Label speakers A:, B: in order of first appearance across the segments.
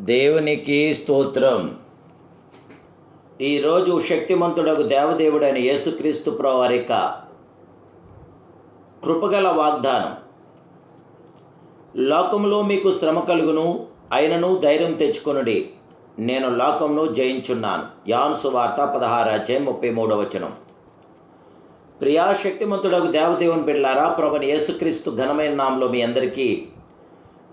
A: దేవునికి స్తోత్రం. ఈరోజు శక్తిమంతుడకు దేవదేవుడైన యేసుక్రీస్తు ప్రవారిక కృపగల వాగ్దానం. లోకంలో మీకు శ్రమ కలుగును అయినను ధైర్యం తెచ్చుకొనుడి. నేను లోకంను జయించున్నాను. యాను సువార్త పదహారు అధ్యాయం ముప్పై మూడవ వచనం. ప్రియా శక్తిమంతుడకు దేవదేవుని బిడ్లారా ప్రభుని యేసుక్రీస్తు ఘనమైన నామంలో మీ అందరికీ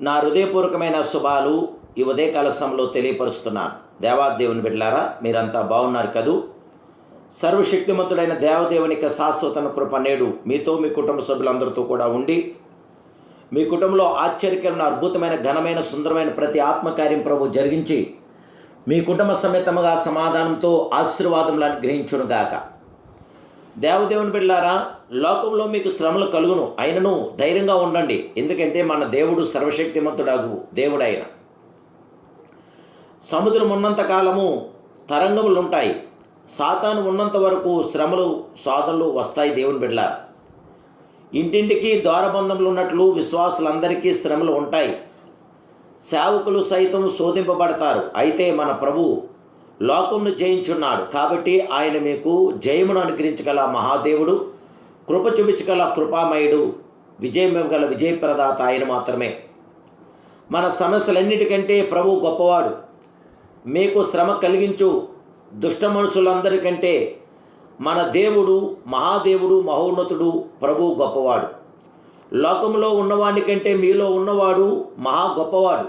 A: నా హృదయపూర్వకమైన శుభాలు ఈ ఉదయకాల సమయంలో తెలియపరుస్తున్నాను దేవాదేవుని బిడ్లారా మీరంతా బాగున్నారు కదూ? సర్వశక్తిమంతుడైన దేవదేవుని యొక్క శాశ్వతన కృప నేడు మీతో మీ కుటుంబ సభ్యులందరితో కూడా ఉండి మీ కుటుంబంలో ఆశ్చర్యకరమైన అద్భుతమైన ఘనమైన సుందరమైన ప్రతి ఆత్మకార్యం ప్రభు జరిగించి మీ కుటుంబ సమేతముగా సమాధానంతో ఆశీర్వాదములు అనుగ్రహించునుగాక దేవదేవుని బిడ్డారా లోకంలో మీకు శ్రమలు కలుగును అయినను ధైర్యంగా ఉండండి. ఎందుకంటే మన దేవుడు సర్వశక్తిమంతుడాగు దేవుడైన. సముద్రం ఉన్నంత కాలము తరంగములు ఉంటాయి. సాతాను ఉన్నంత వరకు శ్రమలు సాధనలు వస్తాయి దేవుని బిడ్డ ఇంటింటికి ద్వారబంధములు ఉన్నట్లు విశ్వాసులందరికీ శ్రమలు ఉంటాయి. సేవకులు సైతం శోధింపబడతారు. అయితే మన ప్రభు లోకంను జయించున్నాడు. కాబట్టి ఆయన మీకు జయమును అనుగ్రహించగల మహాదేవుడు కృప చూపించగల కృపామయుడు విజయం గల విజయప్రదాత ఆయన మాత్రమే. మన సమస్యలన్నిటికంటే ప్రభు గొప్పవాడు. మీకు శ్రమ కలిగించు దుష్ట మనుషులందరికంటే మన దేవుడు మహాదేవుడు మహోన్నతుడు ప్రభు గొప్పవాడు. లోకంలో ఉన్నవాడి కంటే మీలో ఉన్నవాడు మహా గొప్పవాడు.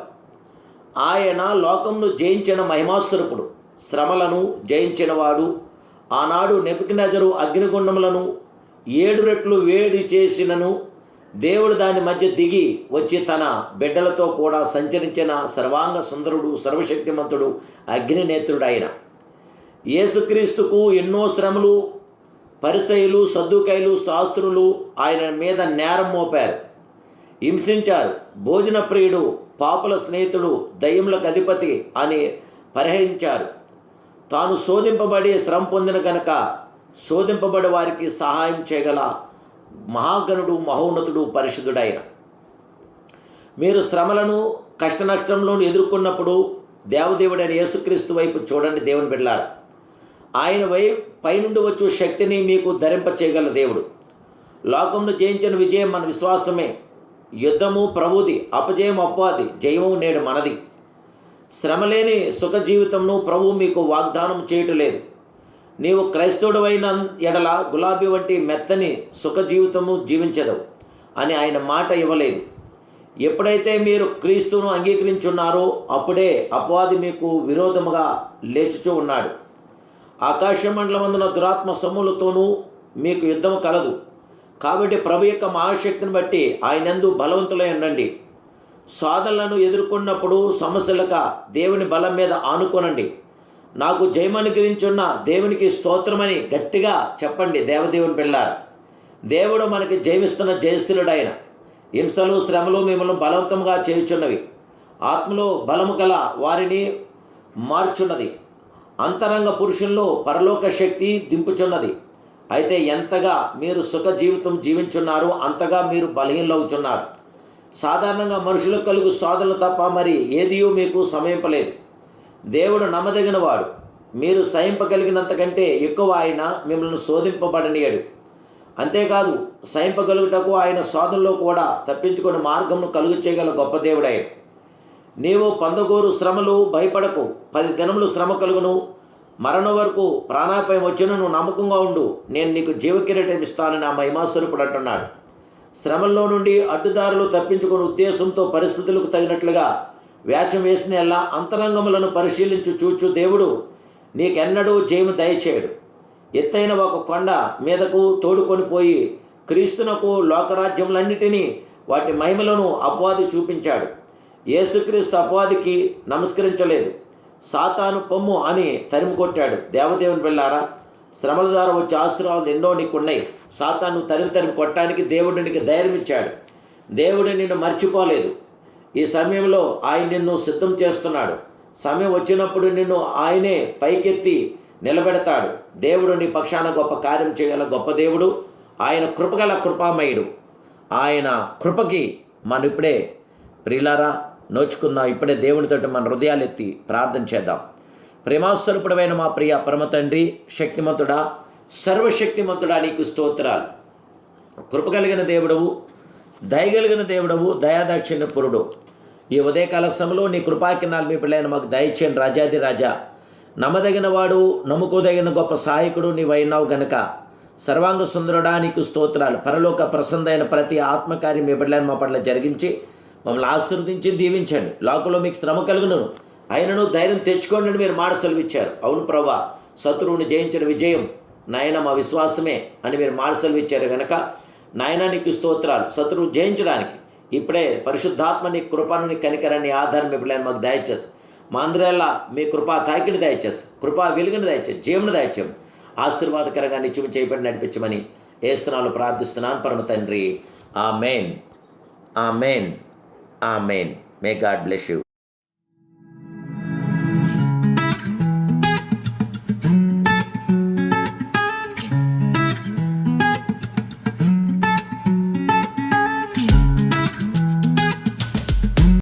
A: ఆయన లోకంను జయించిన మహిమాస్వరూపుడు. శ్రమలను జయించినవాడు. ఆనాడు నెపుకినజరు అగ్నిగుండములను ఏడు రెట్లు వేడి చేసినను దేవుడు దాని మధ్య దిగి వచ్చి తన బిడ్డలతో కూడా సంచరించిన సర్వాంగ సుందరుడు సర్వశక్తిమంతుడు అగ్నినేత్రుడైన యేసుక్రీస్తుకు ఎన్నో శ్రమలు పరిసయులు సద్దుకైలు శాస్త్రులు ఆయన మీద నేరం మోపారు. హింసించారు. భోజన ప్రియుడు పాపుల స్నేహితుడు దయ్యములకు అధిపతి అని పరిహరించారు. తాను శోధింపబడి శ్రమ పొందిన కనుక శోధింపబడి వారికి సహాయం చేయగల మహాగణుడు మహోన్నతుడు పరిశుద్ధుడైన. మీరు శ్రమలను కష్టనష్టంలో ఎదుర్కొన్నప్పుడు దేవదేవుడైన యేసుక్రీస్తు వైపు చూడండి దేవుని బిడ్డారు ఆయన వై పైనుండి వచ్చే శక్తిని మీకు ధరింప చేయగల దేవుడు. లోకంలో జయించిన విజయం మన విశ్వాసమే. యుద్ధము ప్రభుది అపజయం అపవాది జయము నేడు మనది. శ్రమలేని సుఖ జీవితంను ప్రభు మీకు వాగ్దానం చేయటం లేదు. నీవు క్రైస్తవుడవైన ఎడల గులాబీ వంటి మెత్తని సుఖ జీవితము జీవించదవు అని ఆయన మాట ఇవ్వలేదు. ఎప్పుడైతే మీరు క్రీస్తును అంగీకరించున్నారో అప్పుడే అపవాది మీకు విరోధముగా లేచుచూ ఉన్నాడు. ఆకాశ మండలమందున దురాత్మ సొమ్ములతోనూ మీకు యుద్ధం కలదు. కాబట్టి ప్రభు యొక్క మహాశక్తిని బట్టి ఆయనందు బలవంతులై ఉండండి. సాధనలను ఎదుర్కొన్నప్పుడు సమస్యలక దేవుని బలం మీద ఆనుకోనండి. నాకు జయమనుగ్రహించున్న దేవునికి స్తోత్రమని గట్టిగా చెప్పండి దేవదేవుని పిల్లారు. దేవుడు మనకి జయమిస్తున్న జయస్థిరుడైన. హింసలు శ్రమలు మిమ్మల్ని బలవంతంగా చేయుచున్నవి. ఆత్మలో బలము గల వారిని మార్చున్నది. అంతరంగ పురుషుల్లో పరలోక శక్తి దింపుచున్నది. అయితే ఎంతగా మీరు సుఖ జీవితం జీవించున్నారో అంతగా మీరు బలహీనవుచున్నారు సాధారణంగా మనుషులకు కలుగు సాధనలు తప్ప మరి ఏదియూ మీకు సమయింపలేదు దేవుడు నమ్మదగినవాడు. మీరు సహింపగలిగినంతకంటే ఎక్కువ ఆయన మిమ్మల్ని శోధింపబడనీయడు. అంతేకాదు సహింపగలుగుటకు ఆయన శోధనలో కూడా తప్పించుకుని మార్గంను కలుగు చేయగల గొప్ప దేవుడాయన నీవు పందగోరు శ్రమలు భయపడకు. పది దినములు శ్రమ కలుగును. మరణం వరకు ప్రాణాపాయం వచ్చిన. నువ్వు నమ్మకంగా ఉండు. నేను నీకు జీవకిరీటం ఇస్తానని ఆ మహిమాస్వరూపుడు అంటున్నాడు. శ్రమల్లో నుండి అడ్డుదారులు తప్పించుకునే ఉద్దేశంతో పరిస్థితులకు తగినట్లుగా వేషం వేసిన ఎలా అంతరంగములను పరిశీలించు చూచు దేవుడు నీకెన్నడూ జయము దయచేయడు. ఎత్తైన ఒక కొండ మీదకు తోడుకొని పోయి క్రీస్తునకు లోకరాజ్యములన్నిటినీ వాటి మహిమలను అపవాది చూపించాడు. యేసుక్రీస్తు అపవాదికి నమస్కరించలేదు. సాతాను పొమ్ము అని తరిమి కొట్టాడు. దేవదేవుని వెళ్ళారా శ్రమల ద్వారా వచ్చే ఆశ్రవాలు ఎన్నో నీకున్నాయి. సాతాను తరిమి తరిమి కొట్టడానికి దేవుడు నీకు ధైర్యం ఇచ్చాడు దేవుడు నిన్ను మర్చిపోలేదు. ఈ సమయంలో ఆయన నిన్ను సిద్ధం చేస్తున్నాడు. సమయం వచ్చినప్పుడు నిన్ను ఆయనే పైకెత్తి నిలబెడతాడు. దేవుడు నీ పక్షాన గొప్ప కార్యం చేయగల గొప్ప దేవుడు. ఆయన కృపగల కృపామయుడు. ఆయన కృపకి మన ఇప్పుడే ప్రియులారా నోచుకుందాం. ఇప్పుడే దేవునితోటి మన హృదయాలు ఎత్తి ప్రార్థన చేద్దాం. ప్రేమాస్వరూపుడమైన మా ప్రియ పరమ తండ్రి శక్తిమంతుడా సర్వశక్తిమంతుడా నీకు స్తోత్రాలు. కృప కలిగిన దేవుడవు. దయగలిగిన దేవుడవు దయాదాక్షిణ్య పురుడు. ఈ ఉదయకాల సమయంలో నీ కృపాకిరణాలు మీ పిల్లైన మాకు దయచేయండి రాజాది రాజా. నమ్మదగిన వాడు నమ్ముకోదగిన గొప్ప సహాయకుడు నీవైనావు గనక. సర్వాంగ సుందరుడా నీకు స్తోత్రాలు. పరలోక ప్రసందైన ప్రతి ఆత్మకార్యం మీ బిడ్డలను మా పట్ల జరిగించి మమ్మల్ని ఆశీర్వదించి దీవించండి. లోకంలో మీకు శ్రమ కలుగును. అయినను ధైర్యం తెచ్చుకోండి అని మీరు మాట సెలవిచ్చారు. అవును ప్రభా శత్రువుని జయించిన విజయం నాయన మా విశ్వాసమే అని మీరు మాట సెలవిచ్చారు గనక నాయన నీకు స్తోత్రాలు శత్రువు జయించడానికి. ఇప్పుడే పరిశుద్ధాత్మని కృపను కనికరాన్ని ఆధారం ఇప్పుడు మాకు దయచేసి. మా అందరిలా మీ కృపా తాకిడి దయచేసి కృపా వెలుగుని దయచేసి జీవన దయచేయం ఆశీర్వాదకరంగా నిత్యం చేయబడి నడిపించమని ఏస్తున్నాలు ప్రార్థిస్తున్నాను. పరమ తండ్రి ఆ మెయిన్ ఆ మెయిన్ ఆ main may God bless you